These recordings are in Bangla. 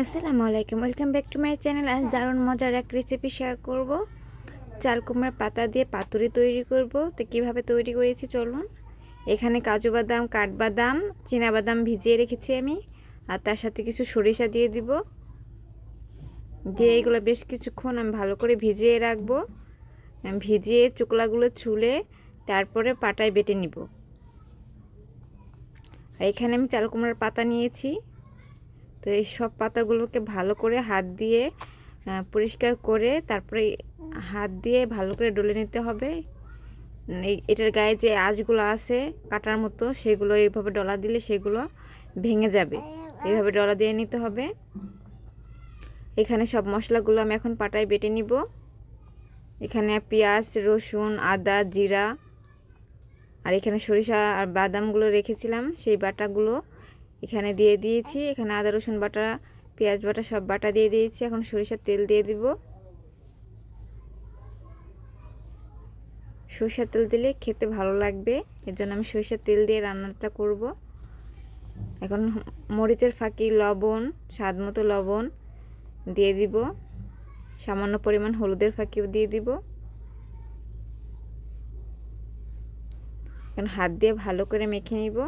আসসালামু আলাইকুম welcome back to my channel আজ দারুণ মজার এক রেসিপি শেয়ার করব। চাল কুমড়ার পাতা দিয়ে পাতুরি তৈরি করব। তো কীভাবে তৈরি করেছি চলুন। এখানে কাজু বাদাম, কাঠবাদাম বাদাম ভিজিয়ে রেখেছি আমি। আর তার সাথে কিছু সরিষা দিয়ে দিব। দিয়ে এগুলো বেশ কিছুক্ষণ আমি ভালো করে ভিজিয়ে রাখব। ভিজিয়ে চুকলাগুলো ছুলে তারপরে পাটায় বেটে নিব। আর এখানে আমি চাল কুমড়ার পাতা নিয়েছি। তো এই সব পাতাগুলোকে ভালো করে হাত দিয়ে পরিষ্কার করে তারপরে হাত দিয়ে ভালো করে ডলে নিতে হবে। এটার গায়ে যে আঁশগুলো আছে কাটার মতো, সেগুলো এইভাবে ডলা দিলে সেগুলো ভেঙে যাবে। এইভাবে ডলা দিয়ে নিতে হবে। এখানে সব মশলাগুলো আমি এখন পাটায় বেটে নিব। এখানে পেঁয়াজ, রসুন, আদা, জিরা আর এখানে সরিষা আর বাদামগুলো রেখেছিলাম, সেই বাটাগুলো এখানে দিয়ে দিয়েছি। এখানে আদা, রসুন বাটা, পেঁয়াজ বাটা সব বাটা দিয়ে দিয়েছি। এখন সরিষার তেল দিয়ে দিব। সরিষার তেল দিলে খেতে ভালো লাগবে। এর জন্য আমি সরিষার তেল দিয়ে রান্নাটা করব। এখন মরিচের ফাঁকি লবণ, স্বাদ মতো লবণ দিয়ে দিব। সামান্য পরিমাণ হলুদের ফাঁকিও দিয়ে দিব। এখন হাত দিয়ে ভালো করে মেখে নিব।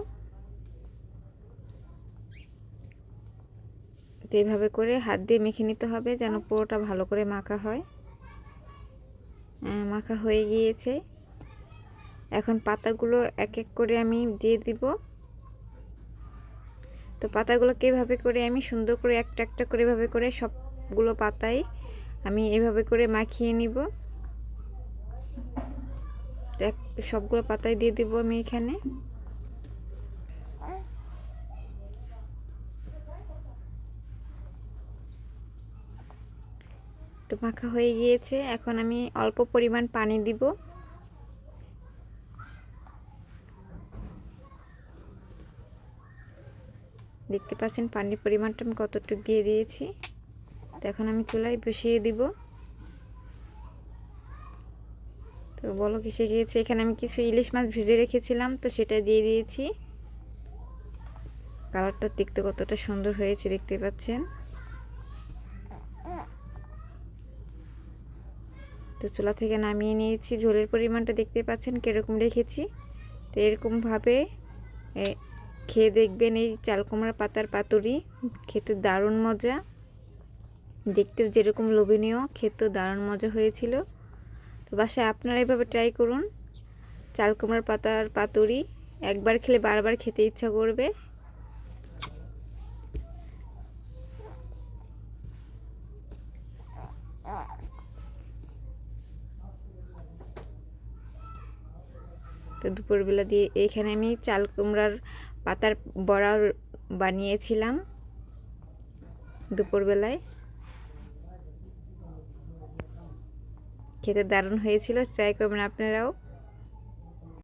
তো এইভাবে করে হাত দিয়ে মেখে নিতে হবে যেন পুরোটা ভালো করে মাখা হয়। মাখা হয়ে গিয়েছে। এখন পাতাগুলো এক এক করে আমি দিয়ে দিব। তো পাতাগুলোকে এভাবে করে আমি সুন্দর করে একটা একটা করে এভাবে করে সবগুলো পাতাই আমি এভাবে করে মাখিয়ে নিব। সবগুলো পাতায় দিয়ে দিব আমি এখানে। তো মাখা হয়ে গিয়েছে। এখন আমি অল্প পরিমাণ পানি দিব। দেখতে পাচ্ছেন পানির পরিমাণটা আমি কতটুকু দিয়ে দিয়েছি। তো এখন আমি চুলায় বসিয়ে দিব। তো বলো কিসে গিয়েছে। এখানে আমি কিছু ইলিশ মাছ ভিজে রেখেছিলাম, তো সেটা দিয়ে দিয়েছি। কালারটা দেখতে কতটা সুন্দর হয়েছে, দেখতে পাচ্ছেন। তো চুলা থেকে নামিয়ে নিয়েছি। ঝোলের পরিমাণটা দেখতে পাচ্ছেন কীরকম রেখেছি। তো এরকমভাবে খেয়ে দেখবেন এই চালকুমড়া পাতার পাতুরি। খেতে দারুণ মজা। দেখতেও যেরকম লোভনীয়, খেতেও দারুণ মজা হয়েছিল। তো বাসায় আপনারা এভাবে ট্রাই করুন। চালকুমড়ার পাতার পাতুরি একবার খেলে বারবার খেতে ইচ্ছা করবে। তো দুপুরবেলা দিয়ে এখানে আমি চাল কুমড়ার পাতার বড়া বানিয়েছিলাম দুপুরবেলায়। খেতে দারুণ হয়েছিল, ট্রাই করবেন আপনারাও।